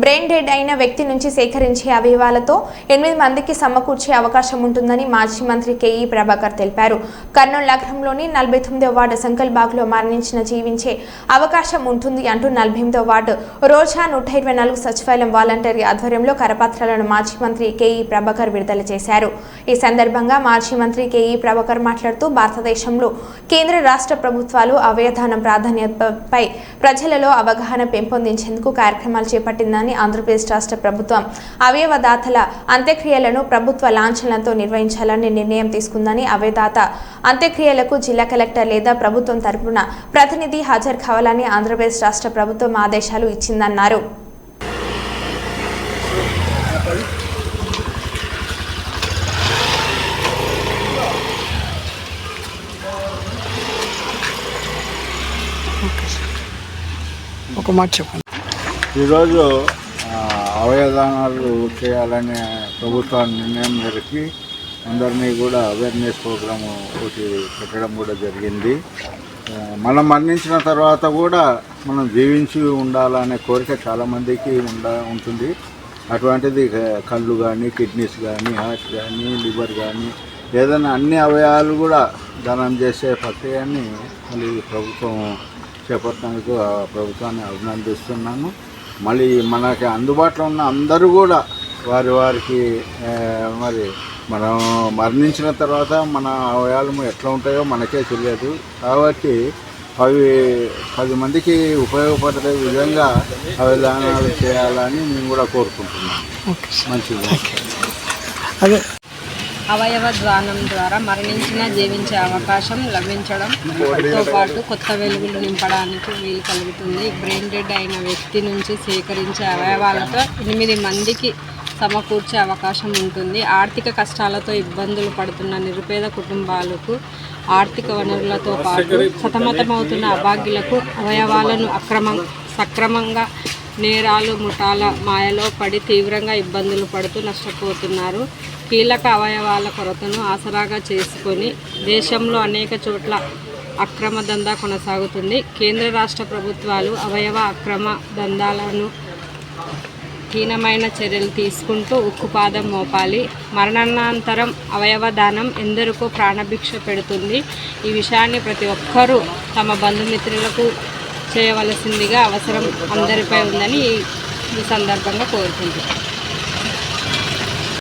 Brain dead అయిన వ్యక్తి నుంచి సేకరించే అవయవాలతో ఎనిమిది మందికి సమకూర్చే అవకాశం ఉంటుందని మాజీ మంత్రి కేఈ ప్రభాకర్ తెలిపారు. కర్నూలు నగరంలోని నలభై తొమ్మిదో వార్డు సంకల్ బాగ్లో మరణించిన జీవించే అవకాశం ఉంటుంది అంటూ నలభై ఎనిమిదో వార్డు రోజా నూట ఇరవై నాలుగు సచివాలయం వాలంటరీ ఆధ్వర్యంలో కరపత్రాలను మాజీ మంత్రి కేఈ ప్రభాకర్ విడుదల చేశారు. ఈ సందర్భంగా మాజీ మంత్రి కేఈ ప్రభాకర్ మాట్లాడుతూ భారతదేశంలో కేంద్ర రాష్ట్ర ప్రభుత్వాలు అవయదానం ప్రాధాన్యతపై ప్రజలలో అవగాహన పెంపొందించేందుకు కార్యక్రమాలు చేపట్టిందని ఆంధ్రప్రదేశ్ రాష్ట్ర ప్రభుత్వం అవయవదాతల అంత్యక్రియలను ప్రభుత్వ లాంఛనంతో నిర్వహించాలని నిర్ణయం తీసుకుందని అవయదాత అంత్యక్రియలకు జిల్లా కలెక్టర్ లేదా ప్రభుత్వం తరపున ప్రతినిధి హాజరు కావాలని ఆంధ్రప్రదేశ్ రాష్ట్ర ప్రభుత్వం ఆదేశాలు ఇచ్చిందన్నారు. ఒక మాట చెప్పండి. ఈరోజు అవయదానాలు చేయాలనే ప్రభుత్వ నిర్ణయం మేరకి అందరినీ కూడా అవేర్నెస్ ప్రోగ్రాము ఒకటి పెట్టడం కూడా జరిగింది. మనం మరణించిన తర్వాత కూడా మనం జీవించి ఉండాలనే కోరిక చాలామందికి ఉండ ఉంటుంది. అటువంటిది కళ్ళు కానీ కిడ్నీస్ కానీ హార్ట్ కానీ లివర్ కానీ ఏదైనా అన్ని అవయవాలు కూడా దానం చేసే ప్రక్రియని మళ్ళీ ప్రభుత్వం చేపట్టడానికి ప్రభుత్వాన్ని అభినందిస్తున్నాను. మళ్ళీ మనకి అందుబాటులో ఉన్న అందరూ కూడా వారి వారికి మరి మనం మరణించిన తర్వాత మన అవయాలు ఎట్లా ఉంటాయో మనకే తెలియదు. కాబట్టి అవి పది మందికి ఉపయోగపడే విధంగా అవధానాలు చేయాలని మేము కూడా కోరుకుంటున్నాం. మంచిది. అదే అవయవ ద్వానం ద్వారా మరణించిన జీవించే అవకాశం లభించడంతో పాటు కొత్త వెలుగులు నింపడానికి వీలు కలుగుతుంది. బ్రెయిన్ డెడ్ అయిన వ్యక్తి నుంచి సేకరించే అవయవాలతో ఎనిమిది మందికి సమకూర్చే అవకాశం ఉంటుంది. ఆర్థిక కష్టాలతో ఇబ్బందులు పడుతున్న నిరుపేద కుటుంబాలకు ఆర్థిక వనరులతో పాటు సతమతమవుతున్న అభాగ్యులకు అవయవాలను అక్రమం సక్రమంగా నేరాలు ముఠాల మాయలో పడి తీవ్రంగా ఇబ్బందులు పడుతూ నష్టపోతున్నారు. కీలక అవయవాల కొరతను ఆసరాగా చేసుకొని దేశంలో అనేక చోట్ల అక్రమ దందా కొనసాగుతుంది. కేంద్ర రాష్ట్ర ప్రభుత్వాలు అవయవ అక్రమ దందాలను హీనమైన చర్యలు తీసుకుంటూ ఉక్కుపాదం మోపాలి. మరణానంతరం అవయవ దానం ఎందరికో ప్రాణభిక్ష పెడుతుంది. ఈ విషయాన్ని ప్రతి ఒక్కరూ తమ బంధుమిత్రులకు చేయవలసిందిగా అవసరం అందరిపై ఉందని ఈ- సందర్భంగా కోరుకుంటున్నాను.